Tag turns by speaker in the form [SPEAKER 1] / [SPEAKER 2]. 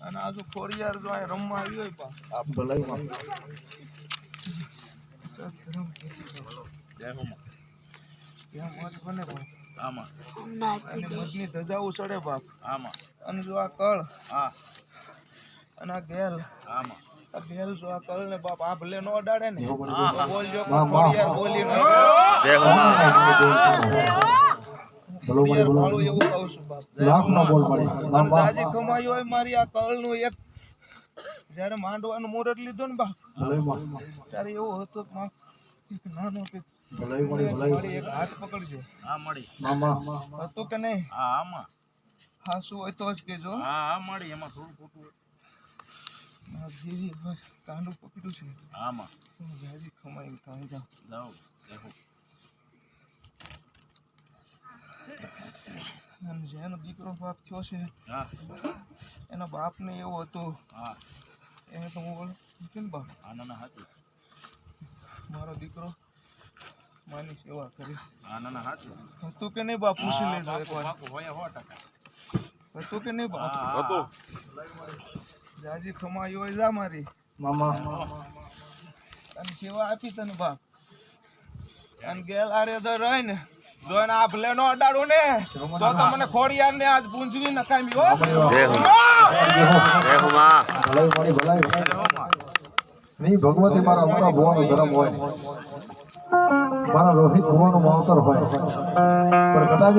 [SPEAKER 1] અને આજુ ખોડિયાર જો અહીં રમવા આવ્યો હોય પા
[SPEAKER 2] આ ભલાઈ માં
[SPEAKER 3] જય હોમાં
[SPEAKER 1] ત્યાં મોજ બને બાપ
[SPEAKER 3] આમાં.
[SPEAKER 1] અને મધની ધજાઓ ચડે બાપ.
[SPEAKER 3] આમાં.
[SPEAKER 1] અને જો આ કળ
[SPEAKER 3] હા.
[SPEAKER 1] અને ગેલ.
[SPEAKER 3] આમાં.
[SPEAKER 1] આ ગેલ જો આ કળ બાપ આ ભલે નો અડાડે ને
[SPEAKER 2] જેવો
[SPEAKER 1] તો બોલજો પણ બોલો બોલી નો એવું કહું છું બાપ.
[SPEAKER 2] લાખ નો બોલ પડી.
[SPEAKER 1] અને
[SPEAKER 2] મામા
[SPEAKER 1] દાજી કમાયું હોય મારી આ કળનું એક. જ્યારે માંડવાનું મુહૂર્ત લીધું ને બાપ. ત્યારે એવું હતું કે માં એક નાનો કે
[SPEAKER 2] ભલાઈ મળી ભલાઈ
[SPEAKER 1] એક હાથ પકડજો.
[SPEAKER 3] આ મળી.
[SPEAKER 2] મામા.
[SPEAKER 1] હતું કે નહીં?
[SPEAKER 3] હા આમાં.
[SPEAKER 1] હાસું હોય તો જ કેજો
[SPEAKER 3] હા આ મળી. એમાં થોડું ખોટું હોય.
[SPEAKER 1] કાંડું પકડ્યું છે.
[SPEAKER 3] આમાં.
[SPEAKER 1] જાજી ખમાઈ કાંઈ જાઓ
[SPEAKER 3] જાઓ જય હો
[SPEAKER 1] અને જેનો દીકરો બાપ થયો છે
[SPEAKER 3] હા.
[SPEAKER 1] એના બાપને એવો હતું.
[SPEAKER 3] હા.
[SPEAKER 1] એને તો હું કેમ કે ને બાપ.
[SPEAKER 3] આના હાથું
[SPEAKER 1] મારો દીકરો માની સેવા કરી.
[SPEAKER 3] આના હાથું
[SPEAKER 1] હતું કે નહીં બાપ? પૂછી લેજો એકવાર.
[SPEAKER 3] હોય
[SPEAKER 1] હતું કે નહીં બાપ?
[SPEAKER 3] હતું.
[SPEAKER 1] જાજી કમાયું હોય જા મારી.
[SPEAKER 2] મામા.
[SPEAKER 1] અને સેવા આપી તને બાપ. અને ગેલ આરે જો રહી ને જોઈને આ ભલે નો અડાડું ને તો તમને ખોડિયાર ને આજ પૂંજવી નકામી હો.
[SPEAKER 2] ભલાઈ મળી ભલાઈ નહીં ભગવતી મારા મોટા ભુવાનો ધર્મ હોય. મારા રોહિત ભુવાનો માવતર હોય. પણ કદાચ